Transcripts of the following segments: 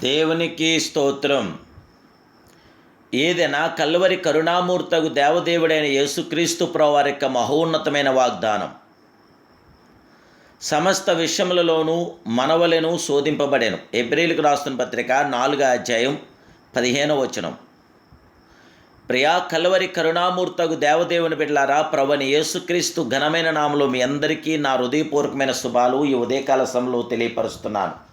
దేవునికి స్తోత్రం. ఏదైనా కల్వరి కరుణామూర్తకు దేవదేవుడైన యేసుక్రీస్తు ప్రవారి యొక్క మహోన్నతమైన వాగ్దానం. సమస్త విషయములలోనూ మనవలను శోధింపబడెను. ఏప్రిల్కి రాస్తున్న పత్రిక నాలుగో అధ్యాయం పదిహేనవ వచనం. ప్రియా కల్వరి కరుణామూర్తకు దేవదేవుని బిడ్లారా ప్రవని యేసుక్రీస్తు ఘనమైన నామలో మీ అందరికీ నా హృదయపూర్వకమైన శుభాలు ఈ ఉదయకాల సమయంలో తెలియపరుస్తున్నాను.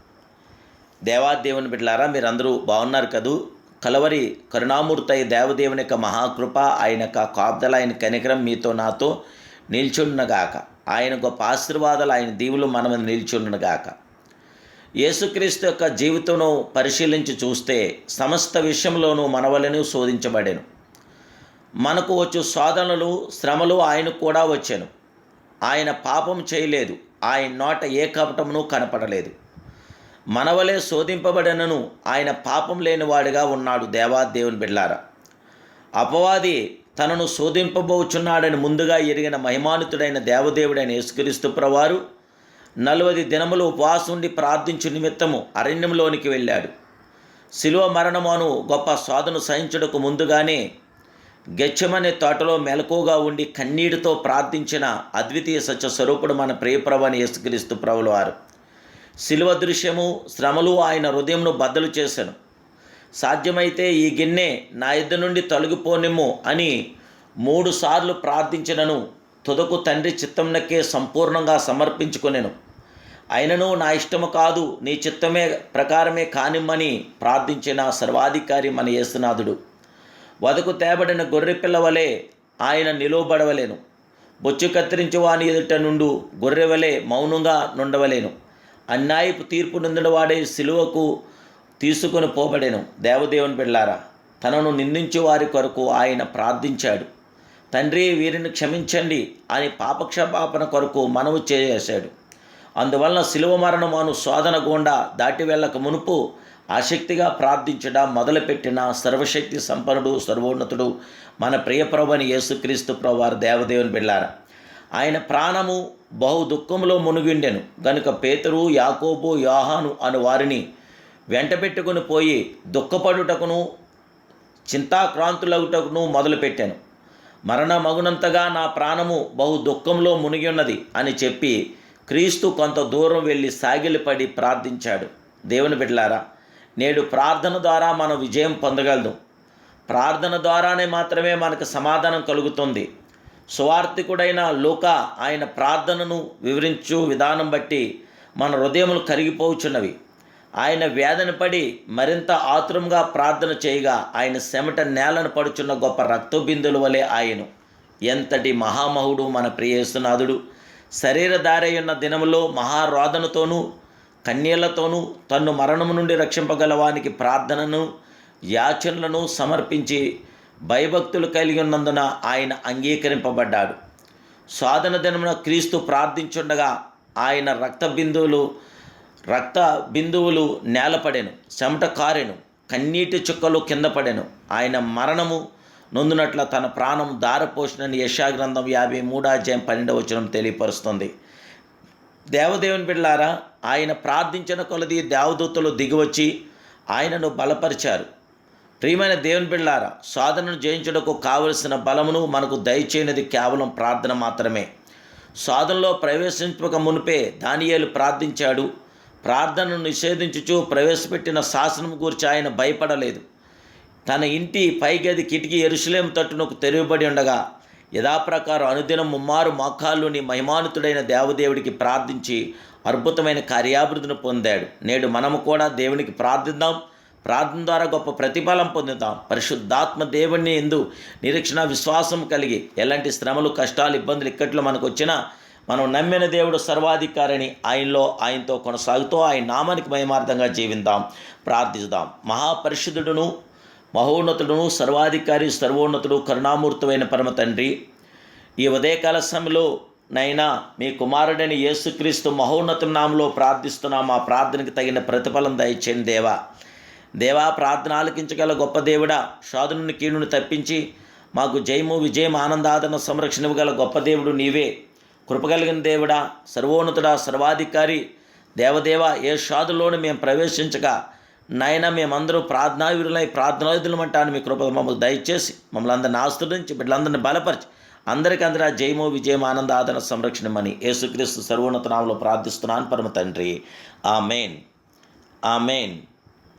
దేవాదేవుని బిడ్డలారా మీరందరూ బాగున్నారు కదూ? కలవరి కరుణామూర్తయ్య దేవదేవుని యొక్క మహాకృప ఆయన యొక్క కాబ్దల ఆయన కనికరం మీతో నాతో నిల్చుండునగాక. ఆయన గొప్ప ఆశీర్వాదాలు ఆయన దీవులు మన మీద నిల్చుండునగాక. యేసుక్రీస్తు యొక్క జీవితంను పరిశీలించి చూస్తే సమస్త విషయంలోనూ మనవలను శోధించబడెను. మనకు వచ్చు శోధనలు శ్రమలు ఆయనకు కూడా వచ్చాను. ఆయన పాపం చేయలేదు. ఆయన నోట ఏ కపటమును కనపడలేదు. మనవలే శోధింపబడినను ఆయన పాపం లేనివాడిగా ఉన్నాడు దేవాదేవుని బిడ్లారా. అపవాది తనను శోధింపబోచున్నాడని ముందుగా ఎరిగిన మహిమానుతుడైన దేవదేవుడైన యేసుక్రీస్తు ప్రవారు నలవది దినములు ఉపవాసుండి ప్రార్థించు నిమిత్తము అరణ్యంలోనికి వెళ్ళాడు. శిలువ మరణమును గొప్ప శోధను సహించుటకు ముందుగానే గెచ్చమనే తోటలో మెలకుగా ఉండి కన్నీటితో ప్రార్థించిన అద్వితీయ సత్య స్వరూపుడు మన ప్రియప్రభని యేసుక్రీస్తు ప్రభులవారు శిలువ దృశ్యము శ్రమలు ఆయన హృదయంను బద్దలు చేశాను సాధ్యమైతే ఈ గిన్నె నా ఇద్దరు నుండి తొలగిపోనిమ్ము అని మూడు సార్లు ప్రార్థించినను తుదకు తండ్రి చిత్తంనకే సంపూర్ణంగా సమర్పించుకునేను. అయినను నా ఇష్టము కాదు నీ చిత్తమే ప్రకారమే కానిమ్మని ప్రార్థించిన సర్వాధికారి మన యేసునాథుడు. వదకు తేబడిన గొర్రెపిల్ల వలె ఆయన నిలువబడవలేను. బొచ్చు కత్తిరించువాని ఎదుట నుండు గొర్రెవలే మౌనంగా నుండవలేను. అన్యాయపు తీర్పు వాడే సిలువకు తీసుకుని పోబడెను. దేవదేవుని బిళ్ళారా తనను నిందించే వారి కొరకు ఆయన ప్రార్థించాడు. తండ్రి వీరిని క్షమించండి అని పాపక్షమాపణ కొరకు మనవు చేశాడు. అందువలన శిలువ మరణమాను శోధన గుండా దాటి వెళ్ళక మునుపు ఆసక్తిగా ప్రార్థించడం మొదలుపెట్టిన సర్వశక్తి సంపన్నుడు సర్వోన్నతుడు మన ప్రియప్రభని యేసుక్రీస్తు ప్రభువారు దేవదేవుని బిళ్ళారా ఆయన ప్రాణము బహు దుఃఖంలో మునిగిండెను. గనుక పేతురు యాకోబు యాహాను అను వారిని వెంటబెట్టుకుని పోయి దుఃఖపడుటకును చింతాక్రాంతులగుటకును మొదలుపెట్టాను. మరణమగునంతగా నా ప్రాణము బహు దుఃఖంలో మునిగి ఉన్నది అని చెప్పి క్రీస్తు కొంత దూరం వెళ్ళి సాగిలిపడి ప్రార్థించాడు. దేవుని బిడ్డలారా నేడు ప్రార్థన ద్వారా మనం విజయం పొందగలదు. ప్రార్థన ద్వారానే మాత్రమే మనకు సమాధానం కలుగుతుంది. సువార్థికుడైన లోక ఆయన ప్రార్థనను వివరించు విధానం బట్టి మన హృదయములు కరిగిపోచున్నవి. ఆయన వేదన పడి మరింత ఆతురంగా ప్రార్థన చేయగా ఆయన సెమట నేలను పడుచున్న గొప్ప రక్తబిందుల వలె ఆయను. ఎంతటి మహామహుడు మన ప్రియేసునాథుడు శరీరధారయున్న దినములో మహారోదనతోనూ కన్యలతోనూ తన్ను మరణము నుండి రక్షింపగలవానికి ప్రార్థనను యాచనలను సమర్పించి భయభక్తులు కలిగి ఉన్నందున ఆయన అంగీకరింపబడ్డాడు. సాధన దినమున క్రీస్తు ప్రార్థించుండగా ఆయన రక్త బిందువులు రక్త బిందువులు నేలపడెను చెమట కారెను కన్నీటి చుక్కలు కింద పడెను. ఆయన మరణము నొందునట్ల తన ప్రాణం దారపోసినని యశాగ్రంథం యాభై మూడాధ్యాయం పన్నెండవ వచనం తెలియపరుస్తుంది. దేవదేవుని బిడ్లారా ఆయన ప్రార్థించిన కొలది దేవదూతలు దిగివచ్చి ఆయనను బలపరిచారు. ప్రియమైన దేవుని బిళ్ళారా సాధనను జయించుటకు కావలసిన బలమును మనకు దయచేయనిది కేవలం ప్రార్థన మాత్రమే. సాధనలో ప్రవేశించక మునిపే దానియేలు ప్రార్థించాడు. ప్రార్థనను నిషేధించుచు ప్రవేశపెట్టిన శాసనం గురించి ఆయన భయపడలేదు. తన ఇంటి పైగది కిటికీ ఎరుసలేం తట్టునకు తెరవబడి ఉండగా యథాప్రకారం అనుదినం ముమ్మారు మోకాల్లోని మహిమానుతుడైన దేవదేవుడికి ప్రార్థించి అద్భుతమైన కార్యాభివృద్ధిని పొందాడు. నేడు మనము కూడా దేవునికి ప్రార్థిద్దాం. ప్రార్థన ద్వారా గొప్ప ప్రతిఫలం పొందుతాం. పరిశుద్ధాత్మ దేవుణ్ణి ఎందు నిరీక్షణ విశ్వాసం కలిగి ఎలాంటి శ్రమలు కష్టాలు ఇబ్బందులు ఇక్కట్లో మనకు వచ్చినా మనం నమ్మిన దేవుడు సర్వాధికారిని ఆయనలో ఆయనతో కొనసాగుతూ ఆయన నామానికి మయమార్థంగా జీవిద్దాం ప్రార్థిద్దాం. మహాపరిశుద్ధుడును మహోన్నతుడును సర్వాధికారి సర్వోన్నతుడు కరుణామూర్తమైన పరమ తండ్రి. ఈ ఉదయకాల సమయంలో నైనా మీ కుమారుడైన యేసుక్రీస్తు మహోన్నత నామంలో ప్రార్థిస్తున్నాం. మా ప్రార్థనకి తగిన ప్రతిఫలం దయచేయండి దేవా. దేవా ప్రార్థన ఆలకించగల గొప్ప దేవుడా సాధుని కీడును తప్పించి మాకు జయము విజయం ఆనందాదన సంరక్షణ ఇవ్వగల గొప్ప దేవుడు నీవే. కృపగలిగిన దేవుడా సర్వోన్నతుడా సర్వాధికారి దేవదేవ ఏ షాదులోను మేము ప్రవేశించక. నాయన మేమందరూ ప్రార్థనావిరులై ప్రార్థనాయుధులమంటాను మీ కృప మమ్మల్ని దయచేసి మమ్మల్ని అందరిని ఆస్తురించి బిడ్డలందరినీ బలపరిచి అందరికీ అందరూ ఆ జయము విజయం ఆనంద ఆదరణ సంరక్షణమని యేసుక్రీస్తు సర్వోన్నత నామలో ప్రార్థిస్తున్నాను. పరమ తండ్రి. ఆ main ah main